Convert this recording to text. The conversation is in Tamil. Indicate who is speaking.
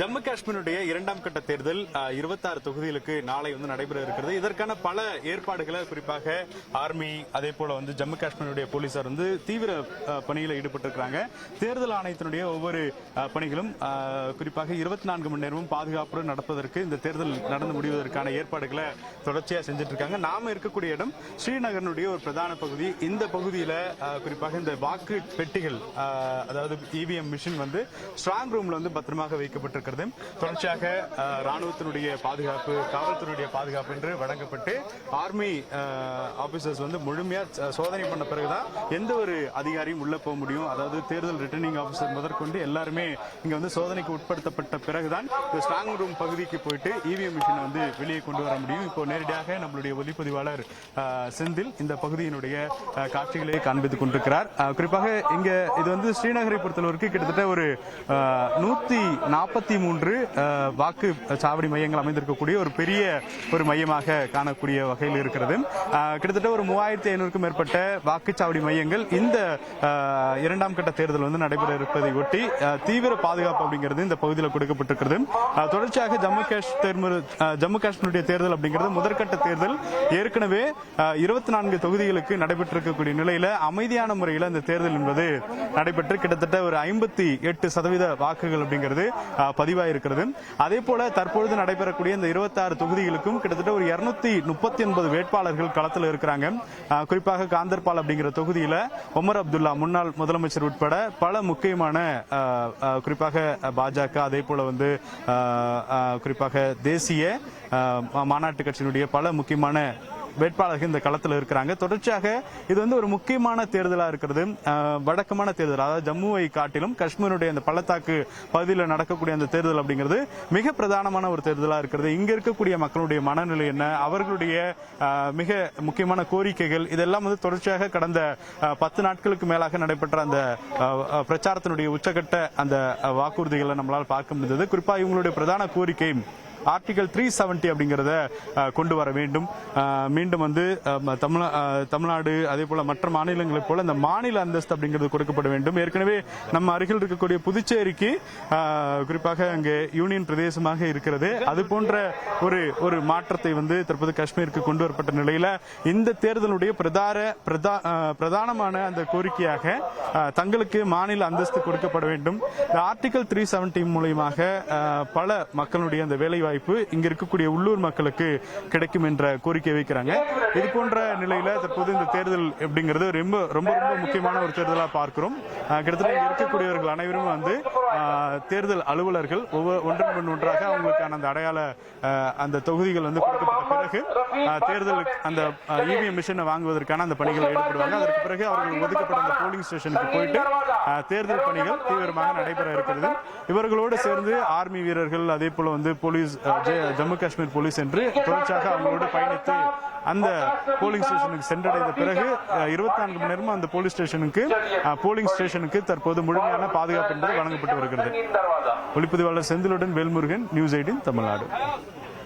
Speaker 1: ஜம்மு காஷ்மீருடைய இரண்டாம் கட்ட தேர்தல் இருபத்தாறு தொகுதிகளுக்கு நாளை வந்து நடைபெற இருக்கிறது. இதற்கான பல ஏற்பாடுகளை குறிப்பாக ஆர்மி அதே போல வந்து ஜம்மு காஷ்மீருடைய போலீசார் வந்து தீவிர பணியில் ஈடுபட்டிருக்கிறாங்க. தேர்தல் ஆணையத்தினுடைய ஒவ்வொரு பணிகளும் குறிப்பாக இருபத்தி நான்கு மணி நேரமும் பாதுகாப்புடன் நடப்பதற்கு இந்த தேர்தல் நடந்து முடிவதற்கான ஏற்பாடுகளை தொடர்ச்சியாக செஞ்சுட்டு இருக்காங்க நாம இருக்கக்கூடிய இடம் ஸ்ரீநகரனுடைய ஒரு பிரதான பகுதி. இந்த பகுதியில் குறிப்பாக இந்த வாக்கு பெட்டிகள் அதாவது இவிஎம் மிஷின் வந்து ஸ்ட்ராங் ரூம்ல வந்து பத்திரமாக இருக்கிறது. தொடர்ச்சியாக ராணுவத்தினுடைய பாதுகாப்பு காவல்துறையுடைய பாதுகாப்பு என்று வழங்கப்பட்டு ஆர்மி ஆபீசர்ஸ் வந்து முழுமையா சோதனை பண்ண பிறகுதான் எந்த ஒரு அதிகாரியும் உள்ள போக முடியும். அதாவது தேர்தல் ரிட்டர்னிங் ஆபீசர் முதற்கொண்டு எல்லாருமே இங்க வந்து சோதனைக்கு உட்படுத்தப்பட்ட பிறகுதான் ஸ்ட்ராங் ரூம் பகுதிக்கு போயிட்டு இவிஎம் மிஷினை வந்து வெளியே கொண்டு வர முடியும். இப்போ நேரடியாக நம்மளுடைய ஒலிப்பதிவாளர் செந்தில் இந்த பகுதியினுடைய காட்சிகளை காண்பித்துக் கொண்டிருக்கிறார். குறிப்பாக இங்க இது வந்து ஸ்ரீநகரை பொறுத்தளவுக்கு கிட்டத்தட்ட ஒரு நூத்தி நாற்பத்தி இருபத்தி மூன்று வாக்கு சாவடி மையங்கள் அமைந்திருக்கக்கூடிய ஒரு பெரிய ஒரு மையமாக காணக்கூடிய வகையில் இருக்கிறது. கிட்டத்தட்ட ஒரு மூவாயிரத்தி ஐநூறுக்கும் மேற்பட்ட வாக்குச்சாவடி மையங்கள் இந்த இரண்டாம் கட்ட தேர்தல் வந்து நடைபெற இருப்பதை ஒட்டி தீவிர பாதுகாப்பு அப்படிங்கிறது இந்த பகுதியில் கொடுக்கப்பட்டிருக்கிறது. தொடர்ச்சியாக ஜம்மு காஷ்மீர் ஜம்மு காஷ்மீருடைய தேர்தல் அப்படிங்கிறது முதற்கட்ட தேர்தல். ஏற்கனவே இருபத்தி நான்கு தொகுதிகளுக்கு நடைபெற்றிருக்கக்கூடிய நிலையில அமைதியான முறையில் இந்த தேர்தல் என்பது நடைபெற்று கிட்டத்தட்ட ஒரு ஐம்பத்தி எட்டு சதவீத வாக்குகள் அப்படிங்கிறது பதிவாயிருக்கிறது அதே போல தற்பொழுது நடைபெறக்கூடிய இந்த இருபத்தாறு தொகுதிகளுக்கும் கிட்டத்தட்ட ஒரு இருநூத்தி முப்பத்தி ஒன்பது வேட்பாளர்கள் களத்தில் இருக்கிறாங்க. குறிப்பாக காந்தர்பால் அப்படிங்கிற தொகுதியில ஒமர் அப்துல்லா முன்னாள் முதலமைச்சர் உட்பட பல முக்கியமான குறிப்பாக பாஜக அதே போல வந்து குறிப்பாக தேசிய மாநாட்டு கட்சியினுடைய பல முக்கியமான வேட்பாளர்கள் இந்த களத்தில் இருக்கிறாங்க. தொடர்ச்சியாக இது வந்து ஒரு முக்கியமான தேர்தலா இருக்கிறது. வழக்கமான தேர்தல். அதாவது ஜம்முவை காட்டிலும் காஷ்மீருடைய அந்த பள்ளத்தாக்கு பகுதியில் நடக்கக்கூடிய அந்த தேர்தல் அப்படிங்கிறது மிக பிரதானமான ஒரு தேர்தலா இருக்கிறது. இங்க இருக்கக்கூடிய மக்களுடைய மனநிலை என்ன? அவர்களுடைய மிக முக்கியமான கோரிக்கைகள் இதெல்லாம் வந்து தொடர்ச்சியாக கடந்த பத்து நாட்களுக்கு மேலாக நடைபெற்ற அந்த பிரச்சாரத்தினுடைய உச்சகட்ட அந்த வாக்குறுதிகளை நம்மளால் பார்க்க முடிந்தது. குறிப்பாக இவங்களுடைய பிரதான கோரிக்கை ஆர்டிகல் த்ரீ செவன்டி அப்படிங்கிறத கொண்டு வர வேண்டும். மீண்டும் வந்து தமிழ் தமிழ்நாடு அதே போல மற்ற மாநிலங்களைப் போல இந்த மாநில அந்தஸ்து அப்படிங்கிறது கொடுக்கப்பட வேண்டும். ஏற்கனவே நம்ம அருகில் இருக்கக்கூடிய புதுச்சேரிக்கு குறிப்பாக அங்கே யூனியன் பிரதேசமாக இருக்கிறது. அது போன்ற ஒரு ஒரு மாற்றத்தை வந்து தற்போது காஷ்மீருக்கு கொண்டு வரப்பட்ட நிலையில இந்த தேர்தலுடைய பிரதார பிரதா பிரதானமான அந்த கோரிக்கையாக தங்களுக்கு மாநில அந்தஸ்து கொடுக்கப்பட வேண்டும். இந்த ஆர்டிகல் த்ரீ செவன்டி மூலியமாக பல மக்களுடைய அந்த வேலை வாய்ப்பு இங்க இருக்கக்கூடிய உள்ளூர் மக்களுக்கு கிடைக்கும் என்ற கோரிக்கை வைக்கிறாங்க. இது போன்ற நிலையில தற்போது இந்த தேர்தல் அப்படிங்கிறது ரொம்ப ரொம்ப ரொம்ப முக்கியமான ஒரு தேர்தலா பார்க்கிறோம். கிட்டத்தட்ட இங்க இருக்கக்கூடியவர்கள் அனைவரும் வந்து தேர்தல் அலுவலர்கள் ஒவ்வொரு ஒன்றன் ஒன்றாக அவங்களுக்கான அந்த அடையாள அந்த தொகுதிகள் வந்து கொடுக்கப்பட்ட பிறகு தேர்தல் அந்த இவிஎம் மிஷினை வாங்குவதற்கான அந்த பணிகள் ஈடுபடுவாங்க அதற்கு பிறகு அவர்கள் ஒதுக்கப்பட்ட அந்த போலிங் ஸ்டேஷனுக்கு போயிட்டு தேர்தல் பணிகள் தீவிரமாக நடைபெற இருக்கிறது. இவர்களோடு சேர்ந்து ஆர்மி வீரர்கள் அதே போல வந்து போலீஸ் ஜம்மு காஷ்மீர் போலீஸ் என்று தொடர்ச்சியாக அவங்களோடு பயணித்து அந்த போலிங் ஸ்டேஷனுக்கு சென்றடைந்த பிறகு இருபத்தி நான்கு மணி நேரமும் அந்த போலீஸ் ஸ்டேஷனுக்கு போலிங் ஸ்டேஷனுக்கு தற்போது முழுமையான பாதுகாப்பு என்பது வழங்கப்பட்டு வருகிறது. ஒளிப்பதிவாளர் செந்திலுடன் வேல்முருகன் நியூஸ் எயிட்டின் தமிழ்நாடு.